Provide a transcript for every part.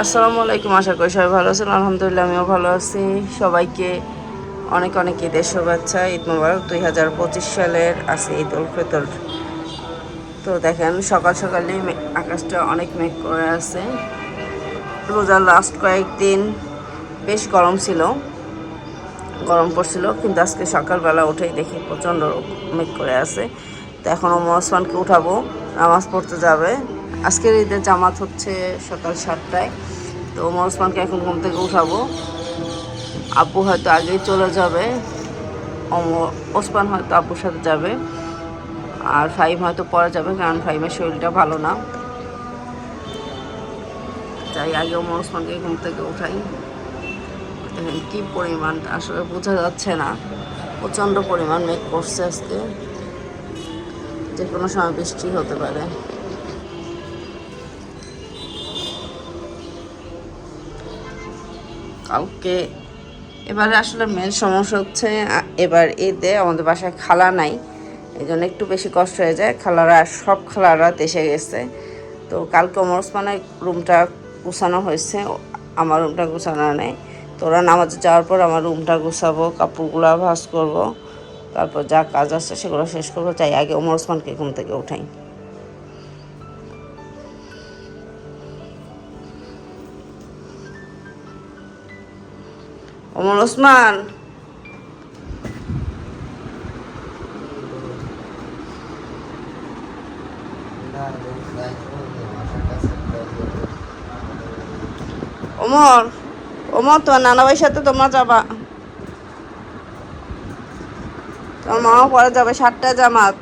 আসসালামু আলাইকুম, আশা করি সবাই ভালো আছেন। আলহামদুলিল্লাহ, আমিও ভালো আছি। সবাইকে অনেক অনেক ঈদের শুভেচ্ছা। ঈদ মোবারক দুই হাজার পঁচিশ সালের আছে ঈদ উল ফিতর। তো দেখেন, সকাল সকালে আকাশটা অনেক মেঘ করে আছে। রোজার লাস্ট কয়েকদিন বেশ গরম ছিল। গরম পড়ছিল, কিন্তু আজকে সকালবেলা উঠেই দেখি প্রচণ্ড মেঘ করে আছে। তো এখন ওমর ওসমানকে উঠাবো, নামাজ পড়তে যাবে। আজকের ঈদের জামাত হচ্ছে সকাল সাতটায়। তো ওমর ওসমানকে এখন ঘুম থেকে উঠাবো। আব্বু হয়তো আগেই চলে যাবে। ওসমান হয়তো আব্বুর সাথে যাবে। আর ফাইম হয়তো পরে যাবে, কারণ ফাইমের শরীরটা ভালো না। তাই আগে ওমর ওসমানকে ঘুম থেকে উঠাই। দেখেন কি পরিমাণ, আসলে বোঝা যাচ্ছে না। প্রচণ্ড পরিমাণ মেঘ করছে আজকে। যে কোনো সময় বৃষ্টি হতে পারে। কালকে এবারে আসলে মেন সমস্যা হচ্ছে এবার ঈদে আমাদের বাসায় খালা নাই এই জন্য একটু বেশি কষ্ট হয়ে যায়। খালারা, সব খালারা দেশে গেছে। তো কালকে ওমর ওসমানের রুমটা গুছানো হয়েছে আমার রুমটা গুছানো নেই। তো ওরা নামাজে যাওয়ার পর আমার রুমটা গুছাবো, কাপড়গুলো ভাস করব, তারপর যা কাজ আছে সেগুলো শেষ করব চাই আগে ওমর ওসমানকে ঘুম থেকে উঠাই। ওমর ওসমান। ওমর ওমর, তোমার নানা ভাইয়ের সাথে তোমরা যাবা। তোমার মামা পরে যাবে সাতটায় জামাত।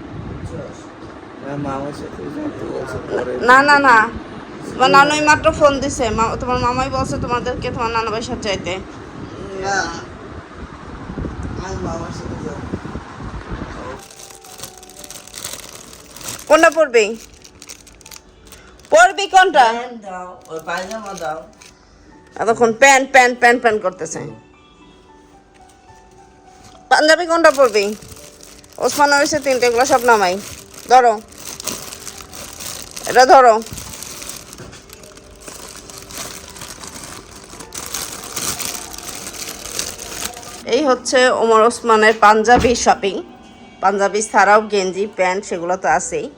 না না না। তোমার নানুই মাত্র ফোন দিছে। তোমার মামাই বলছে তোমাদেরকে তোমার নানা ভাইয়ের সাথে যাইতে। না। আমি মামার সাথে যাব। কোনটা পড়বি পড়বি কোনটা? এতক্ষণ প্যান্ট প্যান্ট প্যান্ট প্যান্ট করতেছে। পাঞ্জাবি কোনটা পরবি? ওসমান হয়েছে তিনটে এগুলো সব নামাই। ধরো। এটা ধরো। এই হচ্ছে ওমর ওসমানের পাঞ্জাবি শপিং পাঞ্জাবি ছাড়াও গেঞ্জি, প্যান্ট, সেগুলো তো আছেই।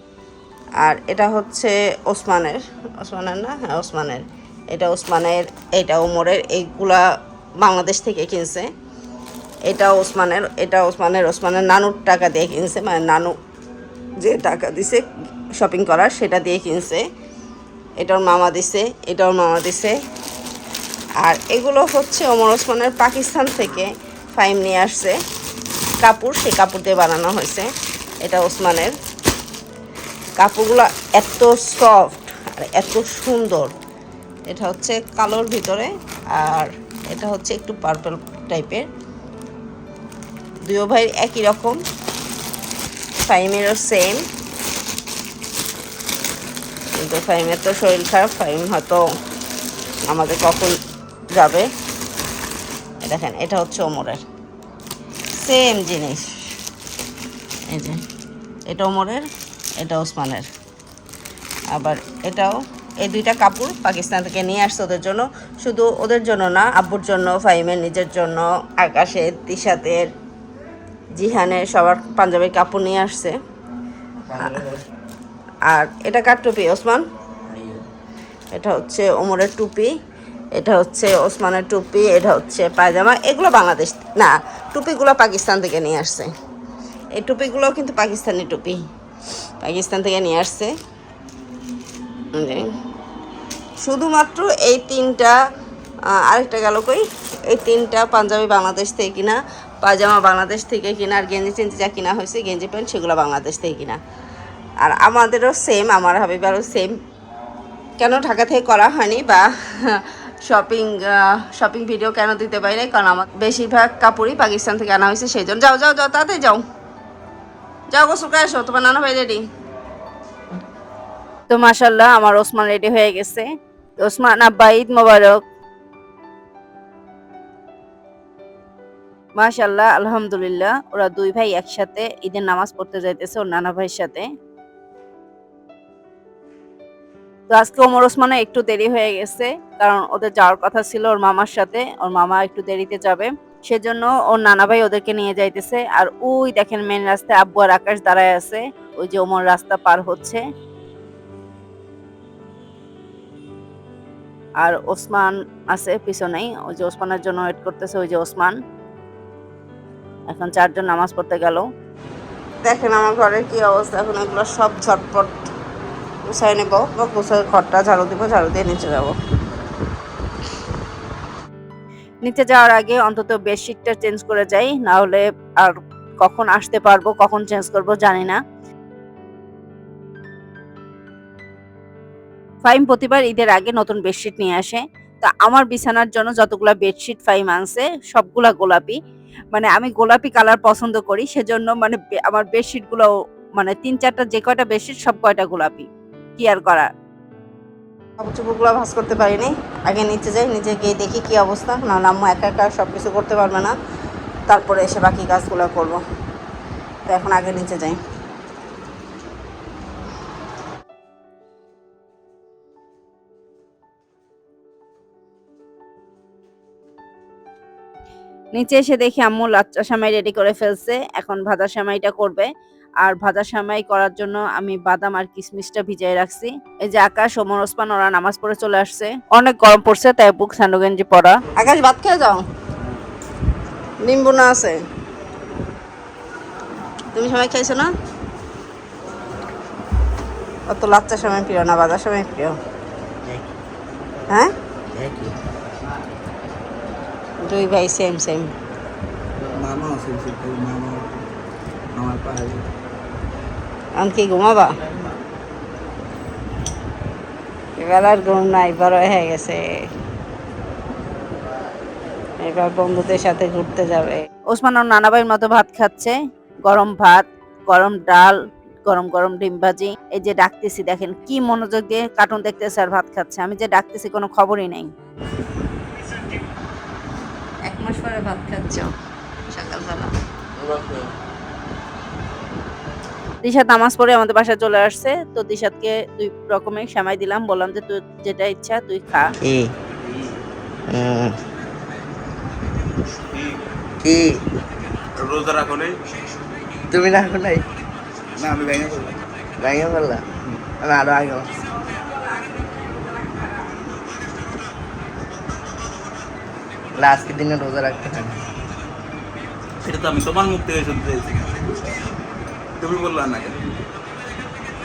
আর এটা হচ্ছে ওসমানের। ওসমানের না? হ্যাঁ ওসমানের। এটা ওসমানের, এটা ওমরের। এইগুলা বাংলাদেশ থেকে কিনছে। এটা ওসমানের এটা ওসমানের। ওসমানের নানুর টাকা দিয়ে কিনছে। মানে নানু যে টাকা দিছে শপিং করার, সেটা দিয়ে কিনছে। এটা ওর মামা দিছে এটা ওর মামা দিছে। আর এগুলো হচ্ছে ওমর ওসমানের পাকিস্তান থেকে। ফাইম নিয়ে আসছে। কাপড়, সেই কাপড় দিয়ে বানানো হয়েছে। এটা ওসমানের। কাপড়গুলো এত সফট আর এত সুন্দর। এটা হচ্ছে কালোর ভিতরে আর এটা হচ্ছে একটু পার্পল টাইপের। দুই ভাই একই রকম। ফাইমেরও সেম। কিন্তু ফাইমের তো শরীর খারাপ, ফাইম হয়তো আমাদের কখন যাবে। দেখেন এটা হচ্ছে ওমরের। সেম জিনিস। এই যে এটা ওমরের এটা ওসমানের। আবার এটাও এই দুইটা কাপড় পাকিস্তান থেকে নিয়ে আসছে ওদের জন্য। শুধু ওদের জন্য না আব্বুর জন্য ফাইমের নিজের জন্য আকাশের তিশাতের জিহানের সবার পাঞ্জাবির কাপড় নিয়ে আসছে। আর এটা কার টুপি ওসমান? এটা হচ্ছে ওমরের টুপি। এটা হচ্ছে ওসমানের টুপি, এটা হচ্ছে পায়জামা, এগুলো বাংলাদেশ না, টুপিগুলো পাকিস্তান থেকে নিয়ে আসছে। এই টুপিগুলো কিন্তু পাকিস্তানি টুপি। পাকিস্তান থেকে নিয়ে আসছে। শুধুমাত্র এই তিনটা আরেকটা গেল কই? এই তিনটা পাঞ্জাবি বাংলাদেশ থেকে কিনা, পায়জামা বাংলাদেশ থেকে কিনা, আর গেঞ্জি চেঞ্জি যা কিনা হয়েছে, গেঞ্জি প্যান্ট, সেগুলো বাংলাদেশ থেকে কিনা। আর আমাদেরও সেম আমার হাবিবারও সেম কেন ঢাকা থেকে করা হয়নি বা শপিং শপিং ভিডিও কেন দিতে পারি নাই? কারণ আমার বেশিরভাগ কাপড়ই পাকিস্তান থেকে আনা হয়েছে, সেই জন্য। যাও যাও যাও তাতে যাও। যাও গোসল করে আসো, তোমার নানা ভাই রেডি তো মাশাল্লাহ আমার ওসমান রেডি হয়ে গেছে। ওসমান আব্বা, ঈদ মোবারক। মাশাল্লাহ আলহামদুলিল্লাহ, ওরা দুই ভাই একসাথে ঈদের নামাজ পড়তে যাইতেছে, ওর নানা ভাইয়ের সাথে। আজকে ওমর ওসমানে একটু দেরি হয়ে গেছে, কারণ ওদের যাওয়ার কথা ছিল ওর মামার সাথে, ওর মামা একটু দেরিতে যাবে। সেজন্য ওর নানা ভাই ওদেরকে নিয়ে যাইতেছে। আর ওই দেখেন মেন রাস্তায় আব্বু আর আকাশ দাঁড়ায় আছে, ওই যে ওমর রাস্তা পার হচ্ছে। আর ওসমান আছে পিছনেই, ওই যে ওসমানের জন্য ওয়েট করতেছে ওই যে ওসমান। এখন চারজন নামাজ পড়তে গেল। দেখেন আমার ঘরের কি অবস্থা, এখন এগুলো সব ঝটপট গুছাই নেব বা গুছাই ঘরটা ঝাড়ু দিব, ঝাড়ু দিয়ে নিচে যাব। নিচে যাওয়ার আগে অন্তত বেডশিটটা চেঞ্জ করে যাই, না হলে আর কখন আসতে পারব, কখন চেঞ্জ করব জানি না। ফাইম প্রতিবার ঈদের আগে নতুন বেডশিট নিয়ে আসে। তা আমার বিছানার জন্য যতগুলা বেডশিট ফাইম আনছে, সবগুলা গোলাপি। মানে আমি গোলাপি কালার পছন্দ করি, সেজন্য মানে আমার বেডশিটগুলো মানে তিন চারটা যে কয়টা বেডশিট, সব কয়টা গোলাপি। কি আর করা চুপুরগুলো ভাস করতে পারিনি। আগে নিচে যাই, নিচে গিয়ে দেখি কি অবস্থা। না আম্মু একা একা সব কিছু করতে পারবে না। তারপরে এসে বাকি কাজগুলো করব। তো এখন আগে নিচে যাই। নিচে এসে দেখি আম্মু লাচ্চা সামাই রেডি করে ফেলছে। এখন ভাজা সামাইটা করবে। আর ভাজা সামাই করার জন্য আমি বাদাম আর কিশমিশটা ভিজিয়ে রাখছি। এই যে আকাশ ওমর ওসমান ওরা নামাজ পড়ে চলে আসছে। অনেক গরম পড়ছে তাই বুক স্যান্ডো গেঞ্জি পরা আকাশ ভাত খেয়ে যাও। নিম্বু না আছে। তুমি সময় খাইছো না? অত লাচ্চা সময় প্রিয় না বাজার সময় প্রিয়? হ্যাঁ? দুই ভাই সেম সেম মামা আছে মামা আমার কি ঘুমাবা? এবার আর ঘুম নাই বড় হয়ে গেছে। এবার বন্ধুদের সাথে ঘুরতে যাবে। ওসমান ওর নানা ভাইয়ের মতো ভাত খাচ্ছে গরম ভাত গরম ডাল গরম গরম ডিম ভাজি। এই যে ডাকতেছি দেখেন কি মনোযোগ দিয়ে কার্টুন দেখতেছে আর ভাত খাচ্ছে। আমি যে ডাকতেছি কোনো খবরই নেই। এক মাস পরে ভাত খাচ্ছ। সকালবেলা দিশাত নামাজ পড়ে আমাদের বাসায় চলে আসছে। তো দিশাতকে দুই রকমের সেমাই দিলাম বললাম যে তুই যেটা ইচ্ছা তুই খা। কি? রোজা রাখো নেই? তুমি রাখো নাই? না আমি ভেঙে ভেঙে আমি আরও আগে আজকের দিনে রোজা রাখতে হয় সেটা তো আমি তোমার মুখ থেকে শুনতে চেয়েছি তুমি বললা না কেন?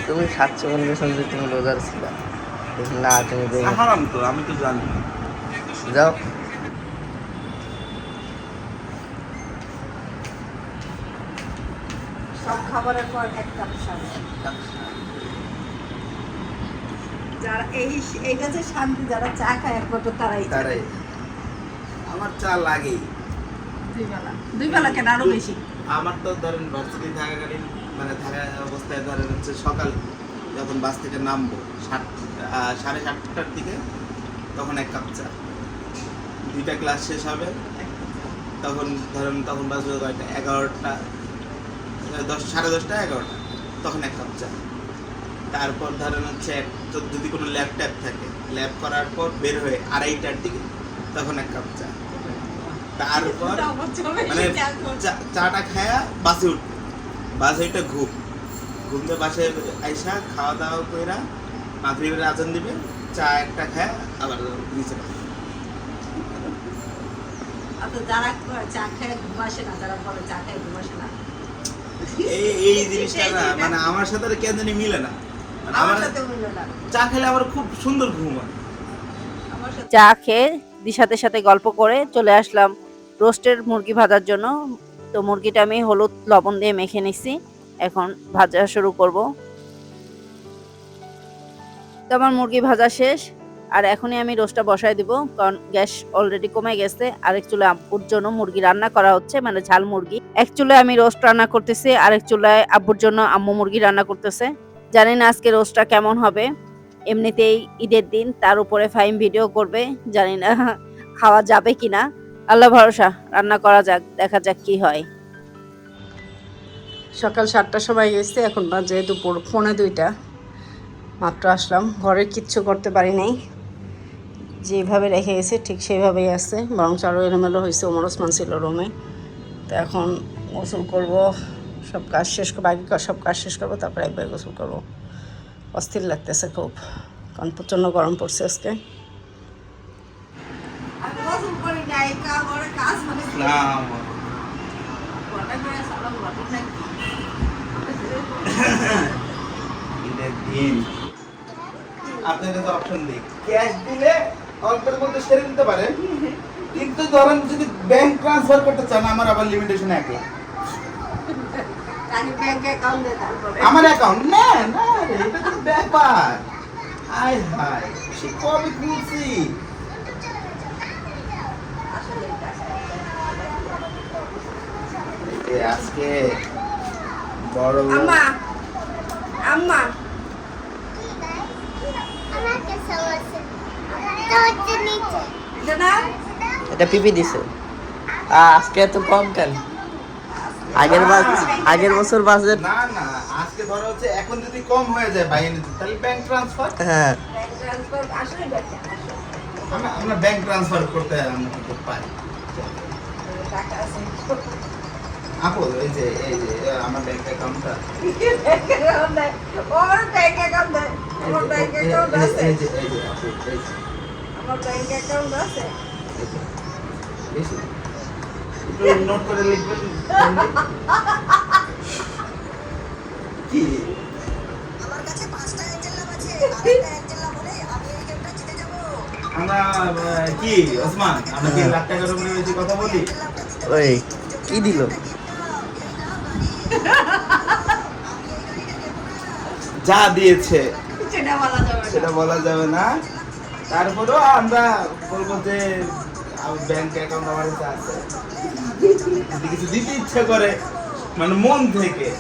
তুমি সাতশো বলে গেছেন যে তুমি রোজার ছিল। না তুমি হারাম তো আমি তো জানি। যাও। সব খাবারের পর এক কাপ যারা এই যে শান্তি যারা চা খায় একমাত্র। তারাই আমার চা লাগেই। দুই বেলা। দুই বেলা কেন? আরও বেশি। আমার তো ধরেন ভার্সিটি থাকাকালীন মানে থাকা অবস্থায় ধরেন হচ্ছে সকাল যখন বাস থেকে নামবো সাত সাড়ে সাতটার দিকে তখন এক কাপ চা। দুইটা ক্লাস শেষ হবে তখন ধরেন তখন বাজবে কয়টা? এগারোটা দশ সাড়ে দশটা এগারোটা তখন এক কাপ চা। তারপর ধরেন হচ্ছে এক- তো যদি কোনো ল্যাব ট্যাব থাকে ল্যাব করার পর বের হয়ে আড়াইটার দিকে তখন এক কাপ চা। তারপর মানে চাটা খায়া বাসে উঠবে। বাসে উঠে ঘুম। ঘুমতে বাসে আইসা খাওয়া দাওয়া কইরা মাগরিবের আজান দিবে চা একটা খায়া আবার নিচে যারা চা খায় ঘুম আসে না যারা বলে চা খায় ঘুম আসে না। এই এই জিনিসটা না মানে আমার সাথে আর কেন জানি মিলে না। মানে আমার আমার সাথে মিলে না। চা খেলে আমার খুব সুন্দর ঘুম হয়। চা খেয়ে দিশাতের সাথে গল্প করে চলে আসলাম। রোস্টের মুরগি ভাজার জন্য তো মুরগিটা আমি হলুদ লবণ দিয়ে মেখে নিছি। এখন ভাজা শুরু করব। তো আমার মুরগি ভাজা শেষ। আর এখনই আমি রোস্টটা বসাই দিব, কারণ গ্যাস অলরেডি কমে গেছে। আরেক চুলে আব্বুর জন্য মুরগি রান্না করা হচ্ছে মানে ঝাল মুরগি। এক চুলায় আমি রোস্ট রান্না করতেছি, আরেক চুলায় আব্বুর জন্য আম্মু মুরগি রান্না করতেছে। জানি না আজকে রোস্টটা কেমন হবে। এমনিতেই ঈদের দিন, তার উপরে ফাইন ভিডিও করবে, জানি না খাওয়া যাবে কিনা। আল্লাহ ভরসা, রান্না করা যাক, দেখা যাক কি হয়। সকাল সাতটার সময় গেছে, এখন বাজে দুপুর, পৌনে দুইটা। মাত্র আসলাম ঘরের কিচ্ছু করতে পারি নাই। যেভাবে রেখে গেছে, ঠিক সেইভাবেই আছে। বরং আরও এলোমেলো হয়েছে, ওমর ওসমান ছিল রুমে তো এখন গোসল করব, সব কাজ শেষ করব, আগে সব কাজ শেষ করব, তারপরে একবার গোসল করব। অস্থির লাগতেছে খুব, কারণ প্রচণ্ড গরম পড়ছে আজকে। না ঈদের দিন। আপনার কাছে অপশন দিই ক্যাশ দিলে অল্পের মধ্যে সেরে দিতে পারেন। কিন্তু ধরেন যদি ব্যাংক ট্রান্সফার করতে চান, আমার আবার লিমিটেশন এক লাখ। আমার অ্যাকাউন্ট না না এটা তো ব্যাপার। আয় হায় সে কবে খুলছি? এ আজকে বড় আম্মা আম্মা। এটা পিপি দিছে। আজকে এত কম কেন? আগের বার আগের বছর বাজেট না না আজকে ধরো হচ্ছে এখন যদি কম হয়ে যায় বাইরে তাহলে ব্যাংক ট্রান্সফার হ্যাঁ। আমরা আমরা ব্যাংক ট্রান্সফার করতে আমরা করতে পারি আপু এই যে এই যে আমার ব্যাংক অ্যাকাউন্টটা ওর ব্যাংক অ্যাকাউন্ট আমার ব্যাংক অ্যাকাউন্ট আছে। এই যে এই যে আপু এই যে। আমার ব্যাংক অ্যাকাউন্ট আছে। বেশি? নোট করে লিখবেন। কি? আমরা কি ওসমান আমরা কি লাখ টাকার উপরে কথা বলি? ওই কি দিল? যা দিয়েছে। সেটা বলা যাবে না। সেটা বলা যাবে না। তারপরেও আমরা বলব যে ব্যাংক অ্যাকাউন্ট আমার কাছে আছে। যদি কিছু দিতে ইচ্ছে করে মানে মন থেকে।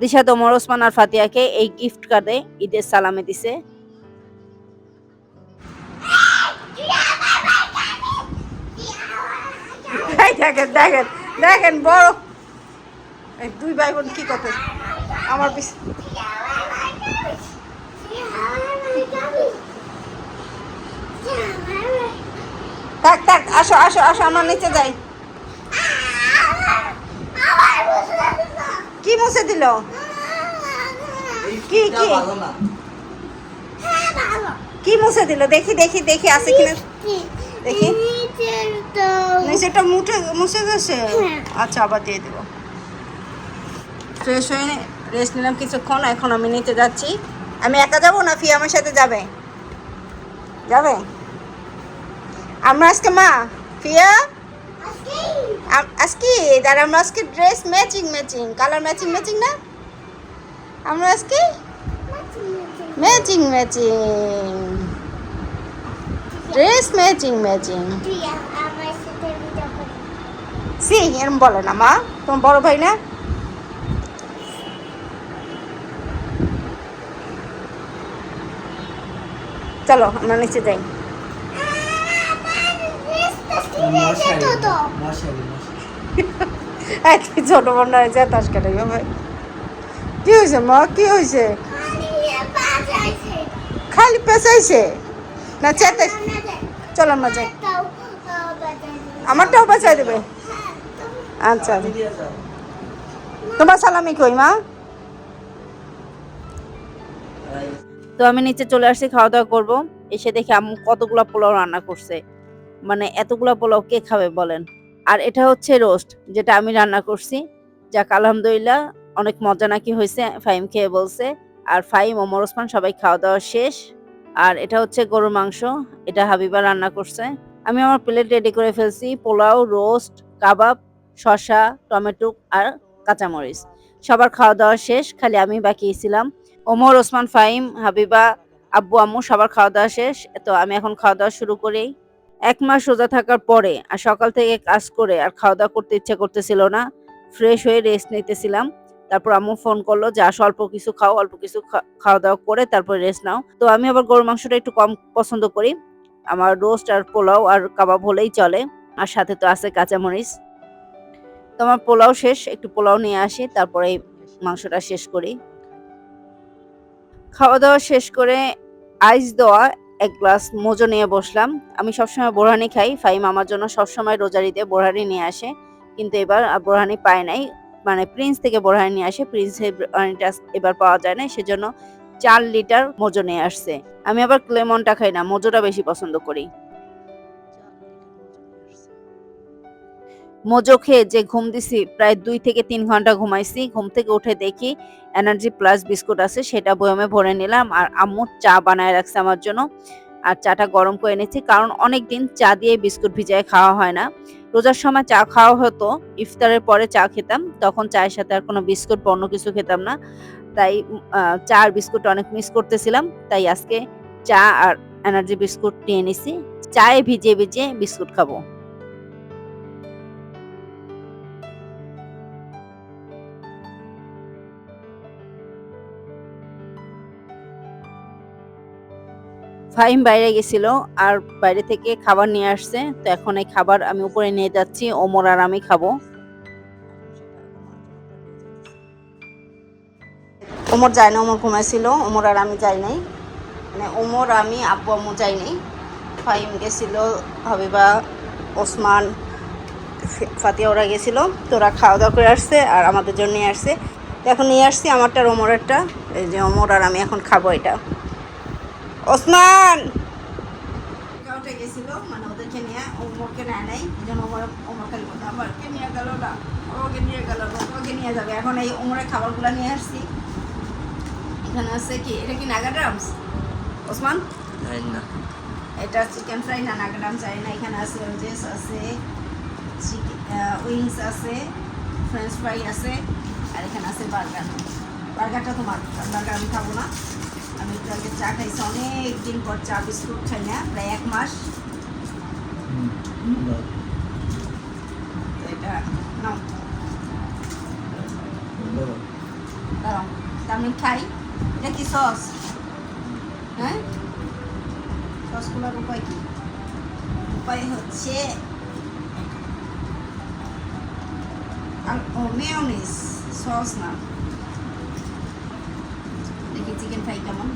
দিশা তোমর ওসমান আর ফাতিয়াকে এই গিফট কার্ডে ঈদের সালামে দিছে। দেখেন দেখেন দেখেন বড়। দুই ভাই বোন কি করতে আমার পিছ- থাক থাক, আসো আসো আসো, আমরা নিচে যাই। কি মুছে দিল? কি কি? কি মুছে দিল? দেখি দেখি দেখি, আছে কিনা? দেখি। নিচেটা মুঠে, মুছে গেছে? আচ্ছা আবার দিয়ে দেবো। ফ্রেশ হয়ে রেস্ট নিলাম কিছুক্ষণ, এখন আমি নিতে যাচ্ছি। আমি একা যাব না ফি আমার সাথে যাবে? যাবে? আমরা আজকে মা ফিয়া আম- আজকে? আর আমরা আজকে dress matching matching colour matching matching না? আমরা আজকে? Matching matching dress matching matching C এরম বলে না মা। তোমার বড় ভাই না? চলো, আমরা নিচে যাই। ছোট বোন হয়েছে তাস কাটে ভাই। কি হয়েছে, মা? কি হয়েছে? খালি পেঁচাইছে? না, চেতে চলো, আমরা যাই। আমারটাও বাঁচাই দেবে? আচ্ছা। তোমার সালামি কই, মা? তো আমি নিচে চলে আসছি খাওয়া দাওয়া করব। এসে দেখি আম্মু কতগুলা পোলাও রান্না করছে। মানে এতগুলা পোলাও কে খাবে বলেন? আর এটা হচ্ছে রোস্ট যেটা আমি রান্না করছি। যাক, আলহামদুলিল্লাহ, অনেক মজা নাকি হয়েছে ফাইম খেয়ে বলছে। আর ফাইম ওমর ওসমান সবাই খাওয়া দাওয়া শেষ। আর এটা হচ্ছে গরুর মাংস, এটা হাবিবা রান্না করছে। আমি আমার প্লেট রেডি করে ফেলছি, পোলাও রোস্ট কাবাব, শসা, টমেটো আর কাঁচামরিচ। সবার খাওয়া দাওয়া শেষ, খালি আমি বাকি ছিলাম। ওমর, ওসমান, ফাহিম, হাবিবা, আব্বু, আম্মু, সবার খাওয়া দাওয়া শেষ। তো আমি এখন খাওয়া দাওয়া শুরু করি এক মাস রোজা থাকার পরে আর সকাল থেকে কাজ করে আর খাওয়া দাওয়া করতে ইচ্ছে করতেছিল না, ফ্রেশ হয়ে রেস্ট নিতেছিলাম। তারপর আম্মু ফোন করল যে, আসো, অল্প কিছু খাও, অল্প কিছু খাওয়া দাওয়া করে তারপর রেস্ট নাও। তো আমি আবার গরুর মাংসটা একটু কম পছন্দ করি। আমার রোস্ট আর পোলাও আর কাবাব হলেই চলে। আর সাথে তো আছে কাঁচামরিচ। তো আমার পোলাও শেষ, একটু পোলাও নিয়ে আসি, তারপরে মাংসটা শেষ করি। খাওয়া দাওয়া শেষ করে আইস দেওয়া, এক গ্লাস মোজো নিয়ে বসলাম। আমি সবসময় বোরহানি খাই। ফাইম আমার জন্য সবসময় রোজারিতে বোরহানি নিয়ে আসে। কিন্তু এবার বোরহানি পায় নাই। মানে প্রিন্স থেকে বোরহানি নিয়ে আসে। প্রিন্সের বোরহানিটা এবার পাওয়া যায় না সেজন্য চার লিটার মোজো নিয়ে আসছে। আমি আবার ক্লেমনটা খাই না। মোজোটা বেশি পছন্দ করি। মোজো খেয়ে যে ঘুম দিছি, প্রায় দুই থেকে তিন ঘণ্টা ঘুমাইছি, ঘুম থেকে উঠে দেখি এনার্জি প্লাস বিস্কুট আছে, সেটা বয়মে ভরে নিলাম। আর আম্মু চা বানায় রাখছে আমার জন্য। আর চাটা গরম করে এনেছি, কারণ অনেক দিন চা দিয়ে বিস্কুট ভিজায় খাওয়া হয় না। রোজার সময় চা খাওয়া হতো, ইফতারের পরে চা খেতাম, তখন চায়ের সাথে আর কোনো বিস্কুট অন্য কিছু খেতাম না। তাই চা আর বিস্কুট অনেক মিস করতেছিলাম, তাই আজকে চা আর এনার্জি বিস্কুট নিয়ে নিছি। চায়ে ভিজিয়ে ভিজিয়ে বিস্কুট খাব। ফাহিম বাইরে গেছিল আর বাইরে থেকে খাবার নিয়ে আসছে। তো এখন এই খাবার আমি উপরে নিয়ে যাচ্ছি, ওমর আর আমি খাব। ওমর যায় না ওমর ঘুমাইছিল, ওমর আর আমি যাই নাই। মানে ওমর, আমি, আব্বু, আম্মু যাই নাই। ফাহিম গেছিল, হাবিবা, ওসমান ফাতিয়া, ওরা গেছিল। তো ওরা খাওয়া দাওয়া করে আসছে আর আমাদের জন্য নিয়ে আসছে। তো এখন নিয়ে আসছি আমারটা ওমরেরটা। এই যে ওমর আর আমি এখন খাব এটা। ওসমান। উঠে গেছিল মানে ওদেরকে নিয়ে ওমরকে নেয় নাই এই জন্য ওমর ওমর খালি বলতো আমারকে নিয়ে গেল না ওকে নিয়ে গেল ওকে নিয়ে যাবে। এখন এই ওমরের খাবারগুলো নিয়ে আসছি। এখানে আছে কি এটা কি নাগা ড্রামস ওসমান না। এটা চিকেন ফ্রাই না নাগা ড্রামস না। এখানে আছে ওজেস আছে উইংস আছে ফ্রেঞ্চ ফ্রাই আছে আর এখানে আছে বার্গার। বার্গারটা তোমার বার্গার আমি খাব না। আমি একটু আগে চা খাইছি অনেক দিন পর চা বিস্কুট খাই না প্রায় এক মাস। এটা নাও। দাঁড়াও আমি খাই। এটা কি সস? হ্যাঁ? সসগুলোর উপায় কি? উপায় হচ্ছে মেয়নিস সস না। দেখি চিকেন ফ্রাই কেমন?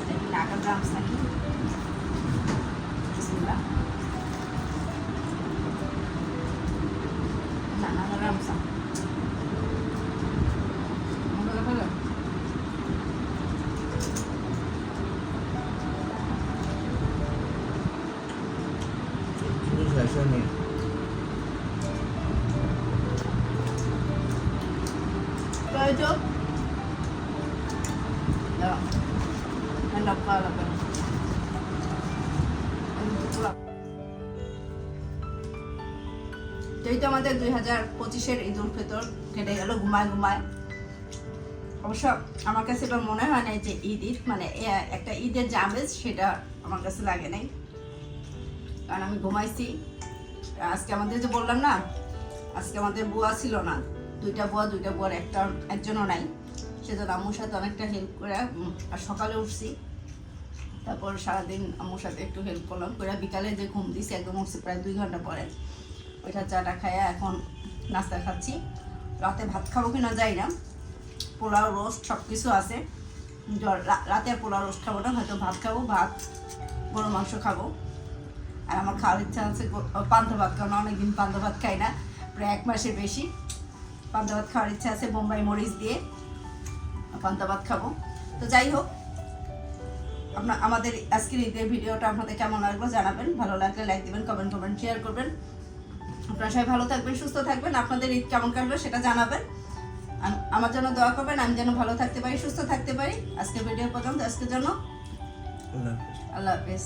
এটা কি নাগা ড্রামস নাকি তো এই তো আমাদের দুই হাজার পঁচিশের ঈদ উল ফিতর, কেটে গেল, ঘুমায় ঘুমায়। অবশ্য আমার কাছে এবার মনে হয় না যে ঈদ ঈদ মানে একটা ঈদের যে আমেজ সেটা আমার কাছে লাগে নাই। কারণ আমি ঘুমাইছি। আজকে আমাদের যে বললাম না, আজকে আমাদের বুয়া ছিল না। দুইটা বুয়া, দুইটা বুয়ার একটা, একজনও নাই। সেজন্য আম্মুর সাথে অনেকটা হেল্প করে আর সকালে উঠছি। তারপর সারাদিন আম্মুর সাথে একটু হেল্প করলাম, করে বিকালে যে ঘুম দিছি একদম উঠছি প্রায় দুই ঘণ্টা পরে। ওইটা চাটা খাইয়া এখন নাস্তা খাচ্ছি। রাতে ভাত খাব কিনা যাই না। পোলাও, রোস্ট সব কিছু আছে রাতে পোলাও, রোস্ট খাব না, হয়তো ভাত খাব, ভাত গরু মাংস খাব। আর আমার খাওয়ার ইচ্ছা আছে পান্তা ভাত, কারণ অনেকদিন পান্তা ভাত খাই না, প্রায় এক মাসের বেশি। পান্তা ভাত খাওয়ার ইচ্ছা আছে বোম্বাই মরিচ দিয়ে। পান্তা ভাত খাব। তো যাই হোক আপনার আমাদের আজকের ঈদের ভিডিওটা আপনাদের কেমন লাগল জানাবেন। ভালো লাগলে লাইক দিবেন কমেন্ট করবেন শেয়ার করবেন। আপনারা সবাই ভালো থাকবেন সুস্থ থাকবেন। আপনাদের ঈদ কেমন কাটবে সেটা জানাবেন। আমার জন্য দোয়া করবেন আমি যেন ভালো থাকতে পারি সুস্থ থাকতে পারি। আজকের ভিডিও পর্যন্ত আজকের জন্য আল্লাহ হাফেজ।